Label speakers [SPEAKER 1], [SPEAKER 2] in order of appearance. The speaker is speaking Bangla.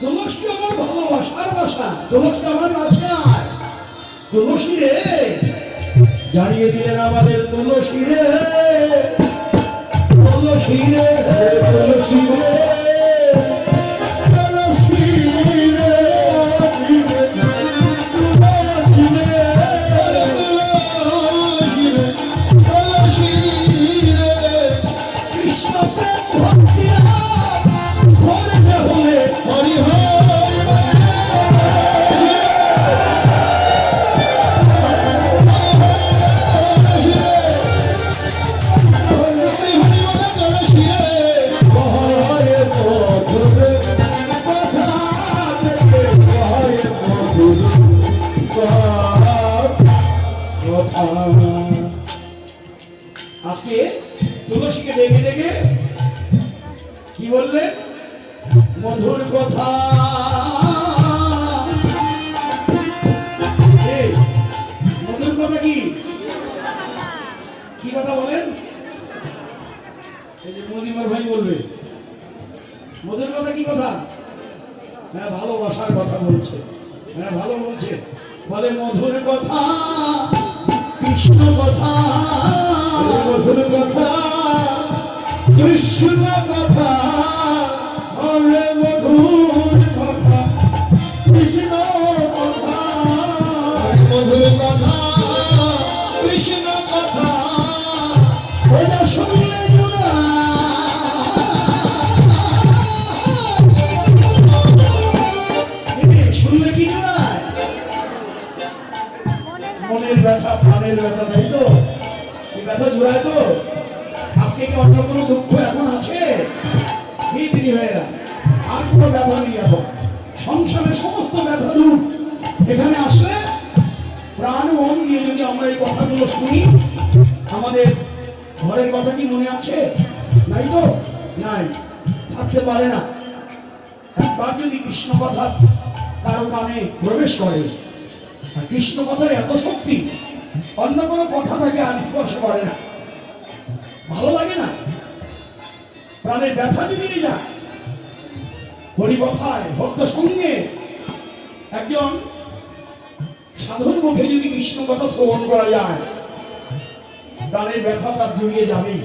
[SPEAKER 1] তুলসী আমার ভালোবাসার ভাষা তুলসী আমার ভাষায় তুলসী রে, জানিয়ে দিলেন আমাদের তুলসী রে। তুলসী রে। আজকে তুলসীকে ডেকে ডেকে কি বললেন মধুর কথা। মধুর কথা কি? কি কথা বলেন? এই যে মোদিমার ভাই বলবে। মধুর কথা কি কথা? হ্যাঁ ভালোবাসার কথা বলছে। হ্যাঁ ভালো বলছে। বলে মধুর কথা। কৃষ্ণ কথা
[SPEAKER 2] মধুর কথা কৃষ্ণ কথা।
[SPEAKER 1] মনের ব্যথা, প্রাণের ব্যথা, তাই তো? এই ব্যথা জোড়ায় তো? আজকে কি অন্য কোনো দুঃখ এখন আছে? এই দিদি ভাইয়েরা। আর কোনো ব্যথা নেই এখন। সংসারের সমস্ত ব্যথা দূর। এখানে আসলে প্রাণ মন দিয়ে যদি আমরা এই কথাগুলো শুনি, আমাদের ঘরের কথা কি মনে আছে? নাই তো? নাই। থাকতে পারে না। একবার যদি কৃষ্ণ কথা কারও কানে প্রবেশ করে কৃষ্ণ কথার এত শক্তি, অন্য কোনো কথা তাকে আর স্পর্শ করে না। ভালো লাগে না? প্রাণের ব্যথা দিয়ে যায় হরি কথায় ভক্ত সঙ্গে একজন সাধুর মুখে যদি কৃষ্ণ কথা শ্রবণ করা যায়, প্রাণের ব্যথা তার জড়িয়ে যাবেই।